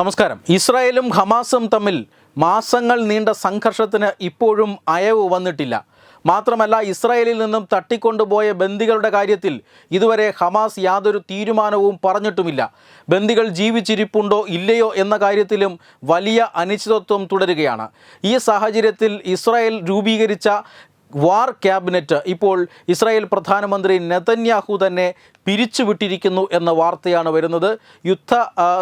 നമസ്കാരം. ഇസ്രായേലും ഹമാസും തമ്മിൽ മാസങ്ങൾ നീണ്ട സംഘർഷത്തിന് ഇപ്പോഴും അയവ് വന്നിട്ടില്ല. മാത്രമല്ല ഇസ്രായേലിൽ നിന്നും തട്ടിക്കൊണ്ടുപോയ ബന്ദികളുടെ കാര്യത്തിൽ ഇതുവരെ ഹമാസ് യാതൊരു തീരുമാനവും പറഞ്ഞിട്ടുമില്ല. ബന്ദികൾ ജീവിച്ചിരിപ്പുണ്ടോ ഇല്ലയോ എന്ന കാര്യത്തിലും വലിയ അനിശ്ചിതത്വം തുടരുകയാണ്. ഈ സാഹചര്യത്തിൽ ഇസ്രായേൽ രൂപീകരിച്ച വാർ ക്യാബിനറ്റ് ഇപ്പോൾ ഇസ്രായേൽ പ്രധാനമന്ത്രി നെതന്യാഹു തന്നെ പിരിച്ചുവിട്ടിരിക്കുന്നു എന്ന വാർത്തയാണ് വരുന്നത്. യുദ്ധ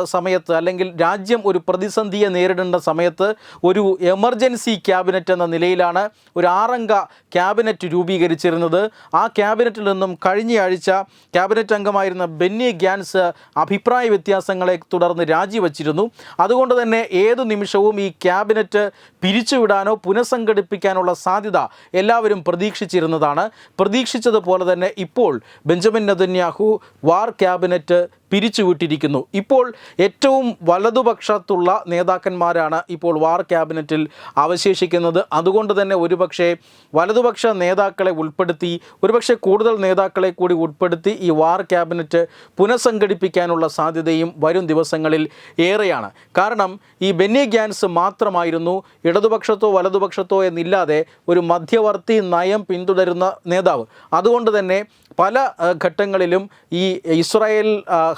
സമയത്ത് അല്ലെങ്കിൽ രാജ്യം ഒരു പ്രതിസന്ധിയെ നേരിടേണ്ട സമയത്ത് ഒരു എമർജൻസി ക്യാബിനറ്റ് എന്ന നിലയിലാണ് ഒരു ആറംഗ ക്യാബിനറ്റ് രൂപീകരിച്ചിരുന്നത്. ആ ക്യാബിനറ്റിൽ നിന്നും കഴിഞ്ഞയാഴ്ച ക്യാബിനറ്റ് അംഗമായിരുന്ന ബെന്നി ഗ്യാൻസ് അഭിപ്രായ വ്യത്യാസങ്ങളെ തുടർന്ന് രാജിവച്ചിരുന്നു. അതുകൊണ്ട് തന്നെ ഏതു നിമിഷവും ഈ ക്യാബിനറ്റ് പിരിച്ചുവിടാനോ പുനഃസംഘടിപ്പിക്കാനുള്ള സാധ്യത എല്ലാവരും പ്രതീക്ഷിച്ചിരുന്നതാണ്. പ്രതീക്ഷിച്ചതുപോലെ തന്നെ ഇപ്പോൾ ബെഞ്ചമിൻ നെതന്യാഹു വാർ ക്യാബിനറ്റ് പിരിച്ചുവിട്ടിരിക്കുന്നു. ഇപ്പോൾ ഏറ്റവും വലതുപക്ഷത്തുള്ള നേതാക്കന്മാരാണ് ഇപ്പോൾ വാർ ക്യാബിനറ്റിൽ അവശേഷിക്കുന്നത്. അതുകൊണ്ട് തന്നെ ഒരുപക്ഷെ വലതുപക്ഷ നേതാക്കളെ ഉൾപ്പെടുത്തി ഒരുപക്ഷെ കൂടുതൽ നേതാക്കളെ കൂടി ഉൾപ്പെടുത്തി ഈ വാർ ക്യാബിനറ്റ് പുനഃസംഘടിപ്പിക്കാനുള്ള സാധ്യതയും വരും ദിവസങ്ങളിൽ ഏറെയാണ്. കാരണം ഈ ബെന്നി ഗ്യാൻസ് മാത്രമായിരുന്നു ഇടതുപക്ഷത്തോ വലതുപക്ഷത്തോ എന്നില്ലാതെ ഒരു മധ്യവർത്തി നയം പിന്തുടരുന്ന നേതാവ്. അതുകൊണ്ട് തന്നെ പല ഘട്ടങ്ങളിലും ഈ ഇസ്രായേൽ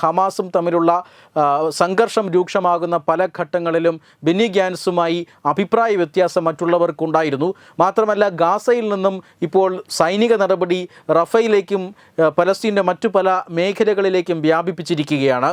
ഹമാസും തമ്മിലുള്ള സംഘർഷം രൂക്ഷമാകുന്ന പല ഘട്ടങ്ങളിലും ബെന്നി ഗ്യാൻസുമായി അഭിപ്രായ വ്യത്യാസം മറ്റുള്ളവർക്കുണ്ടായിരുന്നു. മാത്രമല്ല ഗാസയിൽ നിന്നും ഇപ്പോൾ സൈനിക നടപടി റഫയിലേക്കും പലസ്തീന്റെ മറ്റു പല മേഖലകളിലേക്കും വ്യാപിപ്പിച്ചിരിക്കുകയാണ്.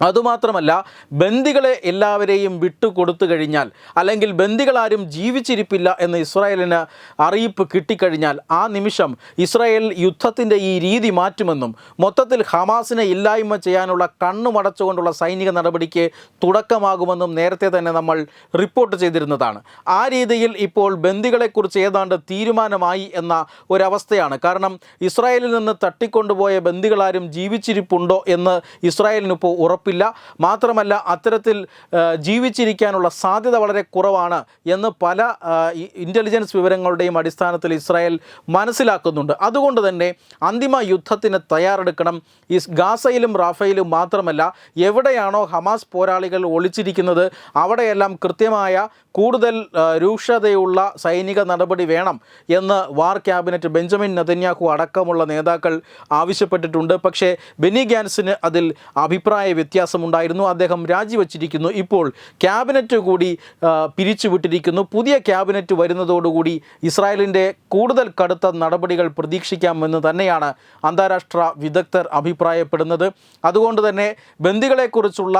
അതുമാത്രമല്ല ബന്ദികളെ എല്ലാവരെയും വിട്ടുകൊടുത്തു കഴിഞ്ഞാൽ അല്ലെങ്കിൽ ബന്ദികളാരും ജീവിച്ചിരിപ്പില്ല എന്ന് ഇസ്രായേലിന് അറിയിപ്പ് കിട്ടിക്കഴിഞ്ഞാൽ ആ നിമിഷം ഇസ്രായേൽ യുദ്ധത്തിന്റെ ഈ രീതി മാറ്റുമെന്നും മൊത്തത്തിൽ ഹമാസിനെ ഇല്ലായ്മ ചെയ്യാനുള്ള കണ്ണുമടച്ചുകൊണ്ടുള്ള സൈനിക നടപടിക്ക് തുടക്കമാകുമെന്നും നേരത്തെ തന്നെ നമ്മൾ റിപ്പോർട്ട് ചെയ്തിരുന്നതാണ്. ആ രീതിയിൽ ഇപ്പോൾ ബന്ദികളെക്കുറിച്ച് ഏതാണ്ട് തീരുമാനമായി എന്ന ഒരവസ്ഥയാണ്. കാരണം ഇസ്രായേലിൽ നിന്ന് തട്ടിക്കൊണ്ടുപോയ ബന്ദികളാരും ജീവിച്ചിരിപ്പുണ്ടോ എന്ന് ഇസ്രായേലിനിപ്പോൾ ഉറപ്പില്ല. മാത്രമല്ല അത്തരത്തിൽ ജീവിച്ചിരിക്കാനുള്ള സാധ്യത വളരെ കുറവാണ് എന്ന് പല ഇന്റലിജൻസ് വിവരങ്ങളുടെയും അടിസ്ഥാനത്തിൽ ഇസ്രായേൽ മനസ്സിലാക്കുന്നുണ്ട്. അതുകൊണ്ട് തന്നെ അന്തിമ യുദ്ധത്തിന് തയ്യാറെടുക്കണം. ഈ ഗാസയിലും റാഫയിലും മാത്രമല്ല എവിടെയാണോ ഹമാസ് പോരാളികൾ ഒളിച്ചിരിക്കുന്നത് അവിടെയെല്ലാം കൃത്യമായ കൂടുതൽ രൂക്ഷതയുള്ള സൈനിക നടപടി വേണം എന്ന് വാർ ക്യാബിനറ്റ് ബെഞ്ചമിൻ നെതന്യാഹു അടക്കമുള്ള നേതാക്കൾ ആവശ്യപ്പെട്ടിട്ടുണ്ട്. പക്ഷേ ബെനി ഗാൻസിന് അതിൽ അഭിപ്രായ വ്യത്യാസമുണ്ടായിരുന്നു. അദ്ദേഹം രാജിവച്ചിരിക്കുന്നു. ഇപ്പോൾ ക്യാബിനറ്റ് കൂടി പിരിച്ചുവിട്ടിരിക്കുന്നു. പുതിയ ക്യാബിനറ്റ് വരുന്നതോടുകൂടി ഇസ്രായേലിന്റെ കൂടുതൽ കടുത്ത നടപടികൾ പ്രതീക്ഷിക്കാമെന്ന് തന്നെയാണ് അന്താരാഷ്ട്ര വിദഗ്ധർ അഭിപ്രായപ്പെടുന്നത്. അതുകൊണ്ട് തന്നെ ബന്ദികളെക്കുറിച്ചുള്ള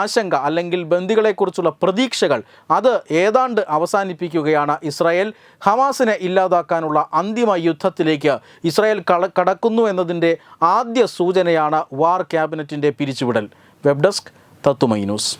ആശങ്ക അല്ലെങ്കിൽ ബന്ദികളെക്കുറിച്ചുള്ള പ്രതീക്ഷകൾ അത് ഏതാണ്ട് അവസാനിപ്പിക്കുകയാണ് ഇസ്രായേൽ. ഹമാസിനെ ഇല്ലാതാക്കാനുള്ള അന്തിമ യുദ്ധത്തിലേക്ക് ഇസ്രായേൽ കടക്കുന്നു എന്നതിന്റെ ആദ്യ സൂചനയാണ് വാർ ക്യാബിനറ്റിന്റെ പിരിച്ചുവിടൽ വെബ് ഡെസ്ക് തത്തുമൈ ന്യൂസ്.